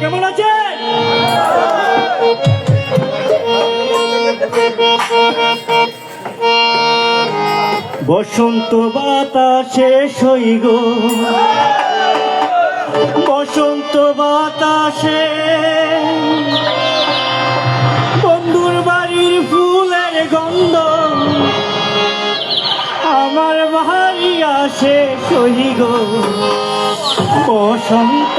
কেমন আছেন? বসন্ত বাতাসে সৈগ বসন্ত বাতাসে বন্ধুর বাড়ির ফুলের গন্ধ। আমার বাড়ি আসে সৈগ বসন্ত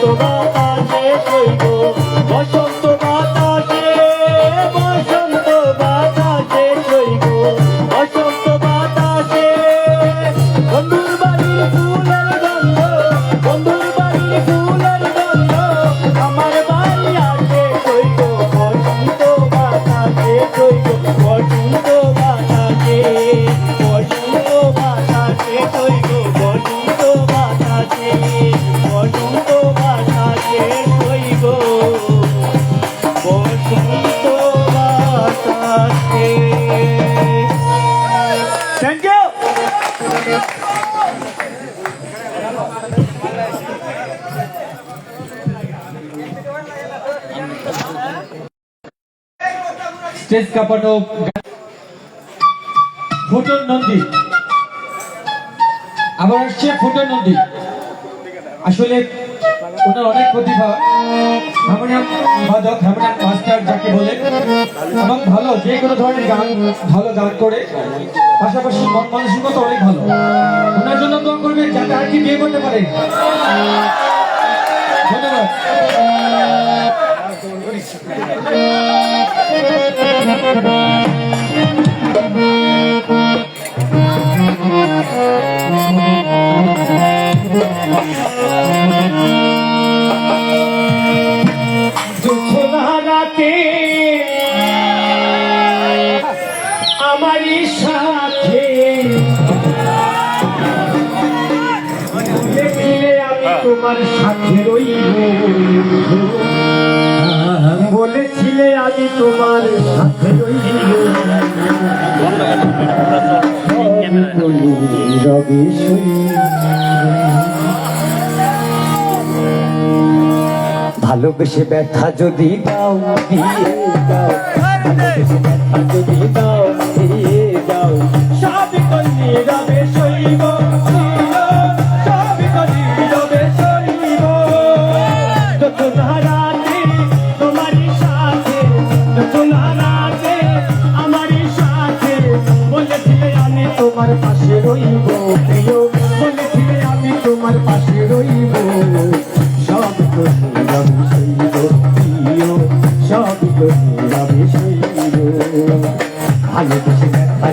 তোমার স্টেজ কাঁপানো ফুটন নন্দী। আবার আসছে ফুটন নন্দী। আসলে ওনার অনেক প্রতিভা। বাদক হারমোনিয়াম মাস্টার যাকে বলে। এবং ভালো, যে কোনো ধরনের গান ভালো গান করে। পাশাপাশি মন মানসিকতা অনেক ভালো। ওনার জন্য দোয়া করবে যাতে আর কি বিয়ে করতে পারে। ধন্যবাদ। আমারই সাথে। দেখলে আমি তোমার সাথে রইব। বলেছিলে আমি তোমার ভালোবেসে ব্যথা যদি দাও দিয়ে দাও। ব্যথা যদি দাও দিয়ে দাও। সব কলি রবে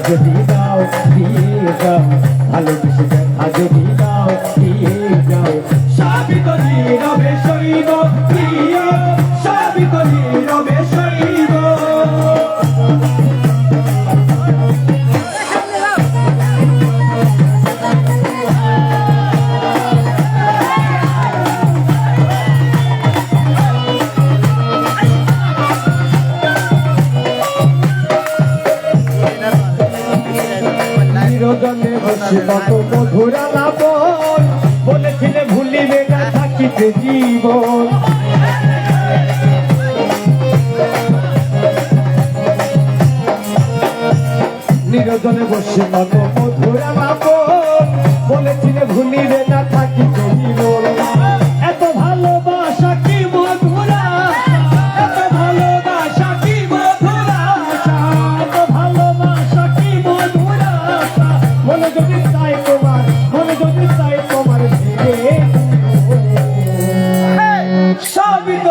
যদি দাও দিয়ে দাও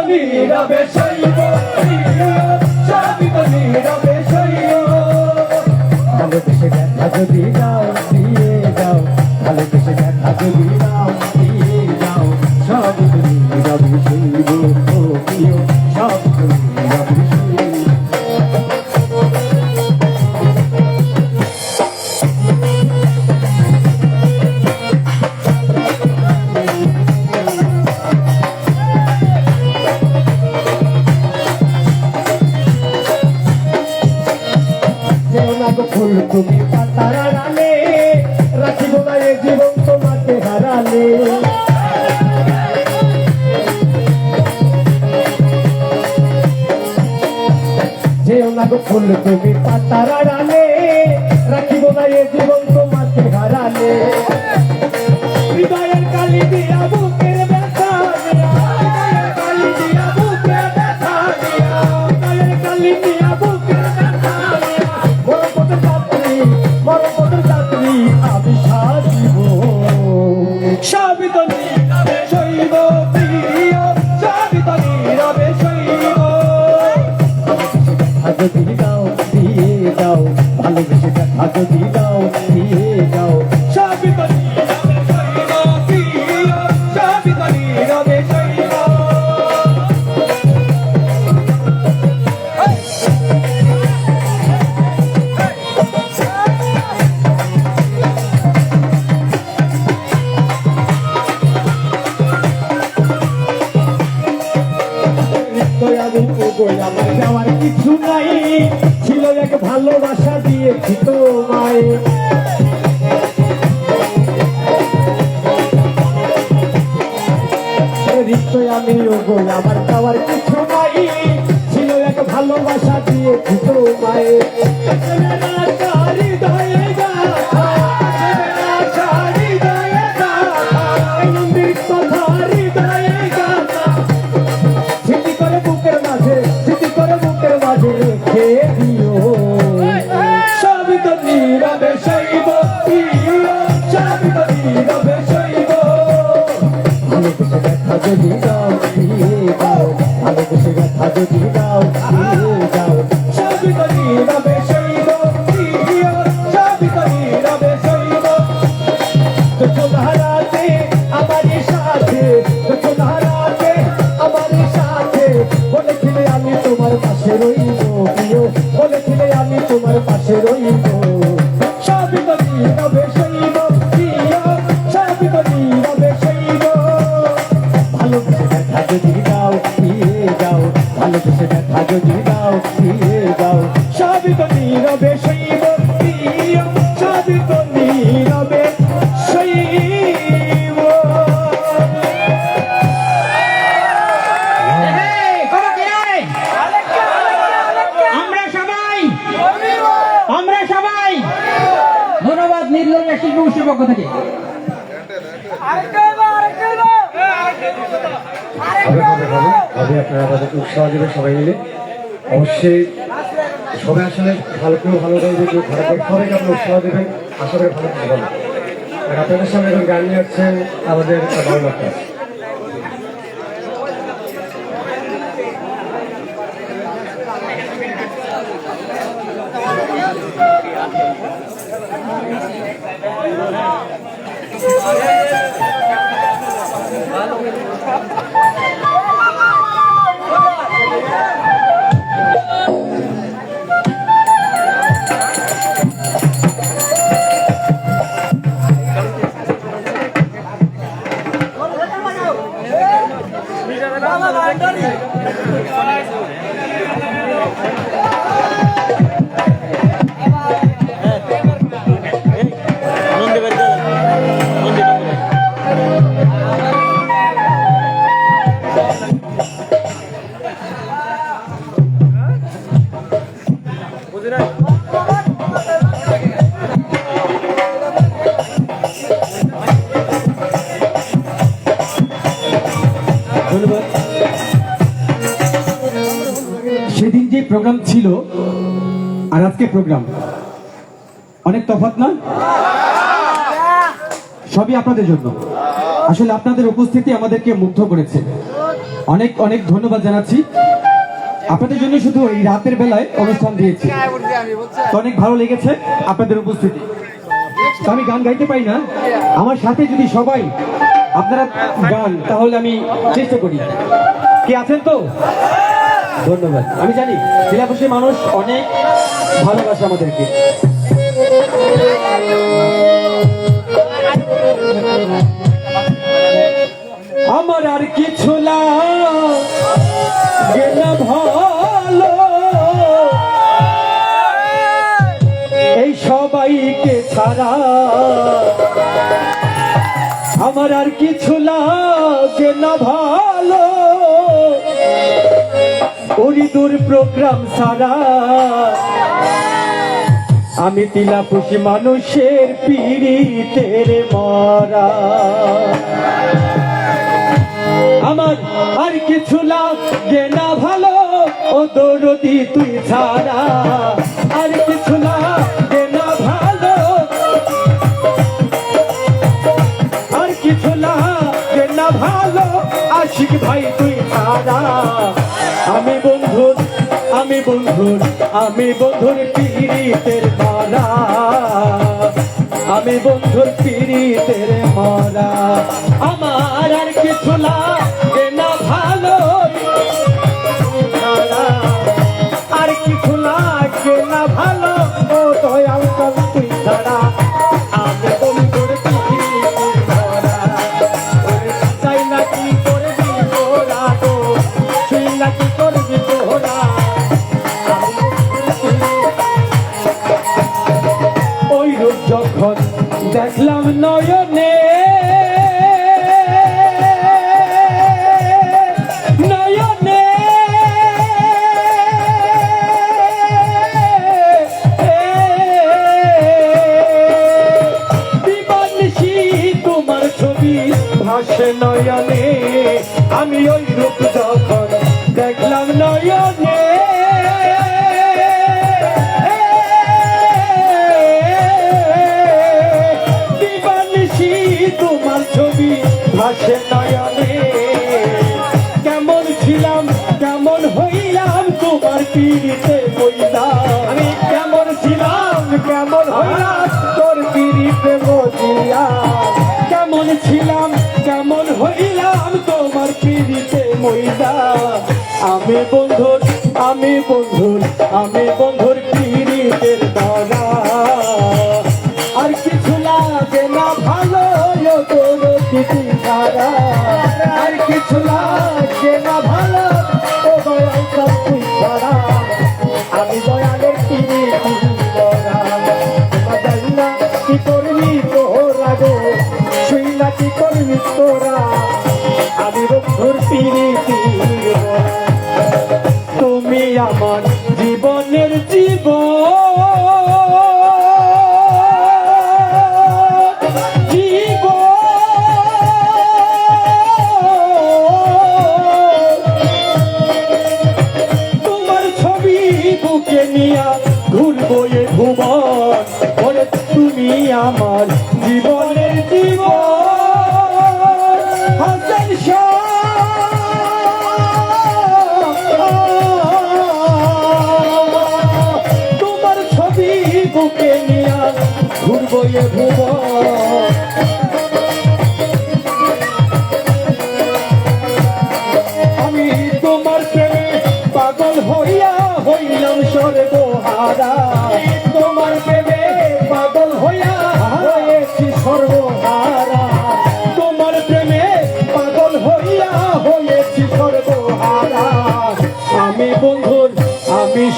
নীরবে সইব সবই তো নীরবে সইব ভালোবেসে দেখা যদি দাও, দিয়ে দাও ভালোবেসে দেখা যদি দাও। গো ফুল তুমি পাতার আড়ালে রাখিব না এ জীবন কিছু নাই ছিল এক ভালোবাসা তোমায়। নিশ্চয় আমি ও গোয়া আমার যাওয়ার কিছু নাই। ছিল এক ভালোবাসা দিয়ে তোমায়। যদি দাও দিয়ে দাও ভালোবেসে দেখা যদি দাও। নির্লজ্জ শিল্প গোষ্ঠীর পক্ষ থেকে। উৎসাহ দেবে সবাই মিলে অবশ্যই সবাই আসলে ভালো কেউ ভালো গাইবে কেউ খারাপ সবাইকে উৎসাহ দেবেন, আশা করি ভালো হবে আর আপনাদের সামনে গান নিয়ে আসছেন আমাদের বাংলা Okay. আজকে প্রোগ্রাম। অনেক তফাৎ না সবই আপনাদের জন্য। আসলে আপনাদের উপস্থিতি আমাদেরকে মুগ্ধ করেছে। অনেক অনেক ধন্যবাদ জানাচ্ছি। আপনাদের জন্য শুধু এই রাতের বেলায় অনুষ্ঠান দিয়েছি। অনেক ভালো লেগেছে আপনাদের উপস্থিতি। আমি গান গাইতে পারি না। আমার সাথে যদি সবাই আপনারা গান, তাহলে আমি চেষ্টা করি। কি আছেন তো? ধন্যবাদ। আমি জানি জেলাবাসীর মানুষ অনেক ভালোবাসে আমাদেরকে। আমার আর কিছু ভালো। এই সবাইকে ছাড়া আমার আর কিছু লাগে না ভালো। হরিদুর প্রোগ্রাম সারা আমি তিলা পুষি মানুষের পিড়িতের মরা। আমার আর কিছু লাগে না ভালো ও দরদি তুই ছাড়া। আর আশিক ভাই, তুই দাদা আমি বন্ধুর, আমি বন্ধু আমি বন্ধুর পিড়িতের মারা আমি বন্ধুর পিড়িতের মারা আমার আর কিছু না no. তোমার পিড়িতে বইলা আমি কেমন ছিলাম, কেমন হইলাম, তোর পিড়িতে বসিয়া কেমন ছিলাম, কেমন হইলাম, তোমার পিড়িতে মইলা আমি বন্ধুর আমি বন্ধুর আমি বন্ধুর পিড়িতের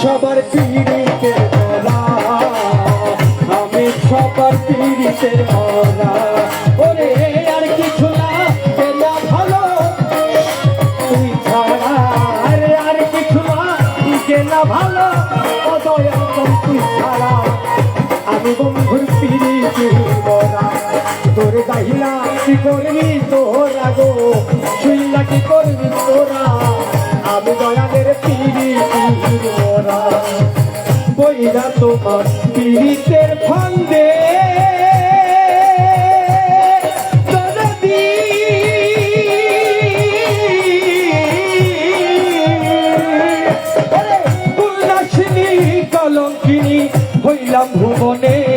সবার পিড়িতে মরা আমি সবার পিড়িতে ওরে, আর কিছু না ভালো। আর কিছু না তুই ছাড়া। আমি বন্ধুর পিড়িতি বরা তোর গাহিলা কি তোরা গো? শুইলা কি করবি তোরা? আমি দয়ালের পিড়িতি বরা বইরা তোমার পীড়িতের ফান্দে? হইলাম ভুবনে।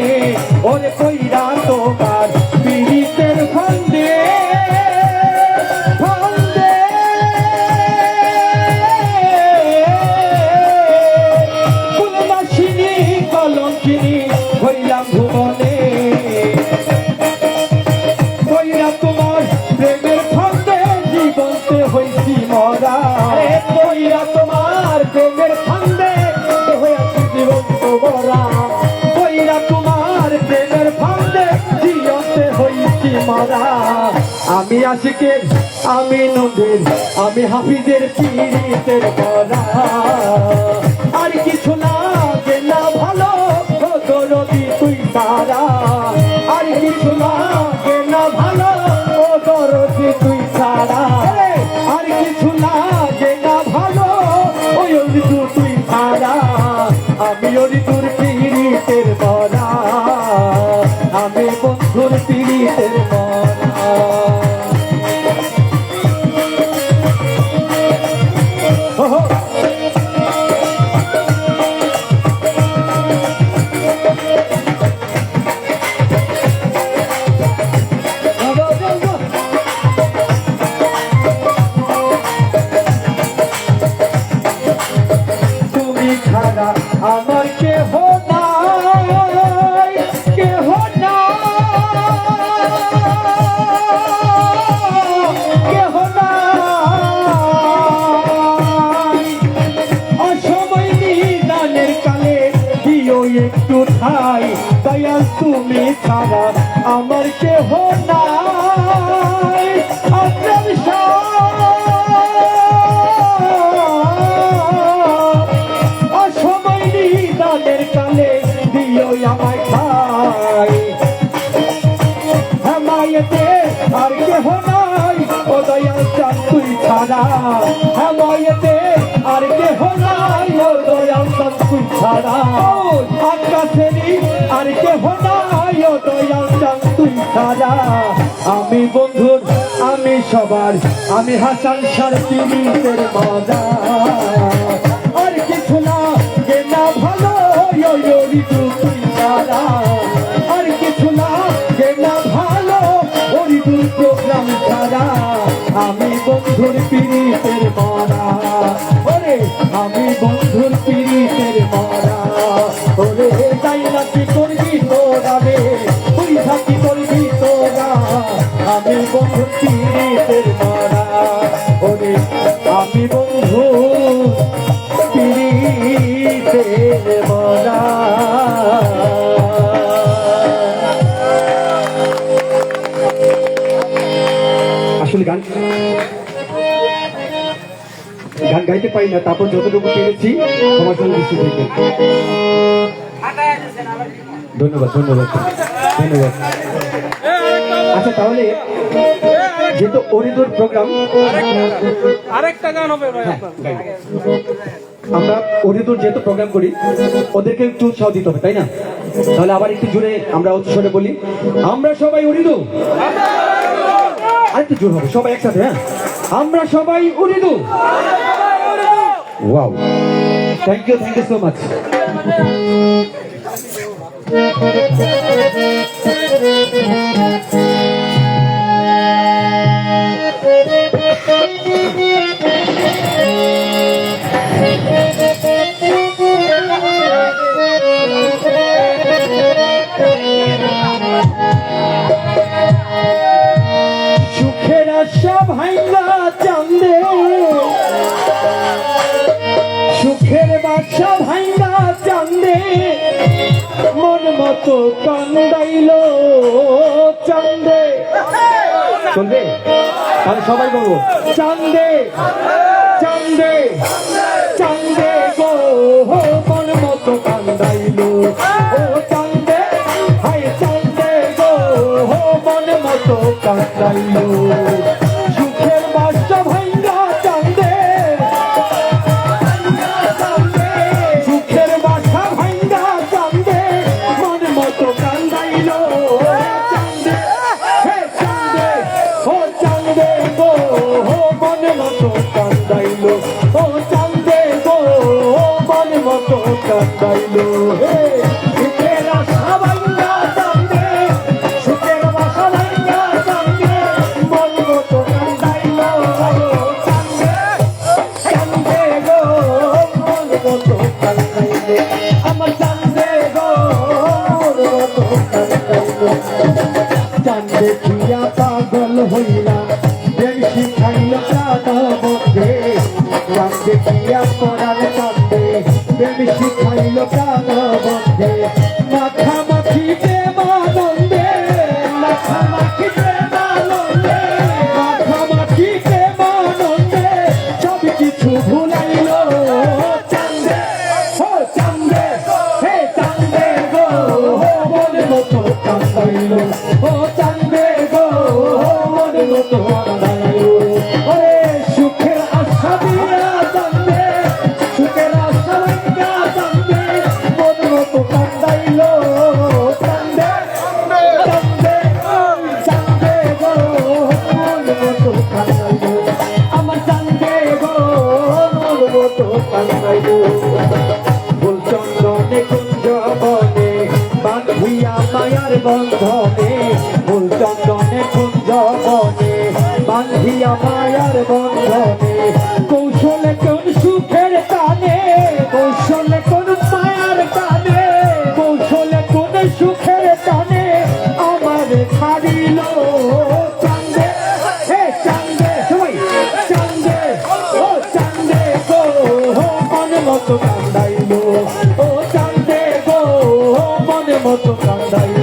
আমি আশিকের আমি নদীর আমি হাফিজের পীড়িতের করা আর কিছু লাগে না ভালো গরবি তুই তারা। আর কিছু লাগে না ভালো ও দরদি তুই ছাড়া কেহ নাই নিদানের কালে দিও আমায় হেমায়েতে আর কেহ নাই, ও দয়াল চাঁদ আর কে হলাই ও চাঁদ তুই ছাড়া। আর কে হলাই ও দয়াল চাঁদ তুই ছাড়া আমি বন্ধুর, আমি সবার, আমি হাসান সার মজা। আর কিছু না না ভালো তুই ছাড়া আর কিছু না না ভালো প্রোগ্রাম ছাড়া আমি বন্ধুর পিড়িতের মরা আমি বন্ধুর তাই না কি করবি তোরা রে তুই থাকি করবি তোরা আমি বন্ধুর পিড়িতের মরা ওরে আমি বন্ধু পিড়িতের মরা গান গান গাইতে পারি না, তারপর যতটুকু পেরেছি আমার জন্য দিবেন ধন্যবাদ ধন্যবাদ। ধন্যবাদ। আচ্ছা তাহলে যেহেতু অরিদুর প্রোগ্রাম আরেকটা গান হবে ভাই আমরা অরিদুর যেহেতু প্রোগ্রাম করি ওদেরকে একটু উৎসাহ দিতে হবে তাই না? তাহলে আবার একটু জোরে আমরা উৎসবে বলি। আমরা সবাই অরিদু আরেকটু জোর হবে সবাই একসাথে হ্যাঁ? আমরা সবাই উড়িদু wow thank you thank you so much সুখের আশা ভাইলা চান্দে। মতো কান্দাইল চান্দে। চলবে তাহলে সবাই বলব। চান্দে চান্দে চান্দে গো মন মতো কান্দাইল ও চান্দে হাই চান্দে গো মন মতো কান্দাইল কান্দাইল হে সুখের ভাইলা চান্দে সুখের বাসা ভাইলা চান্দে মন মতো কান্দাইল চান্দে চান্দে গো, মন মতো কান্দাইল, আমার চান্দে গো, মন মতো কান্দাইল। চান্দে দিয়া পাগল হইলাম প্রেম শিখাইল প্রাণ মধ্যে চান্দে দিয়া মতো কান্দাইল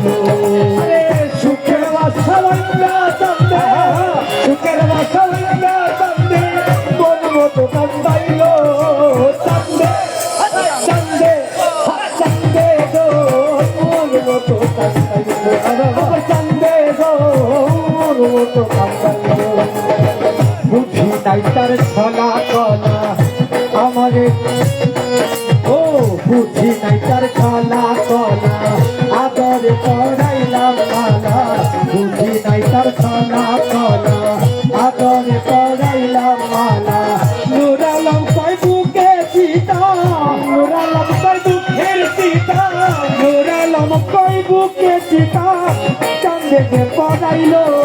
যে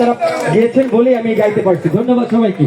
আপনারা গিয়েছেন বলেই আমি গাইতে পারছি। ধন্যবাদ সবাইকে।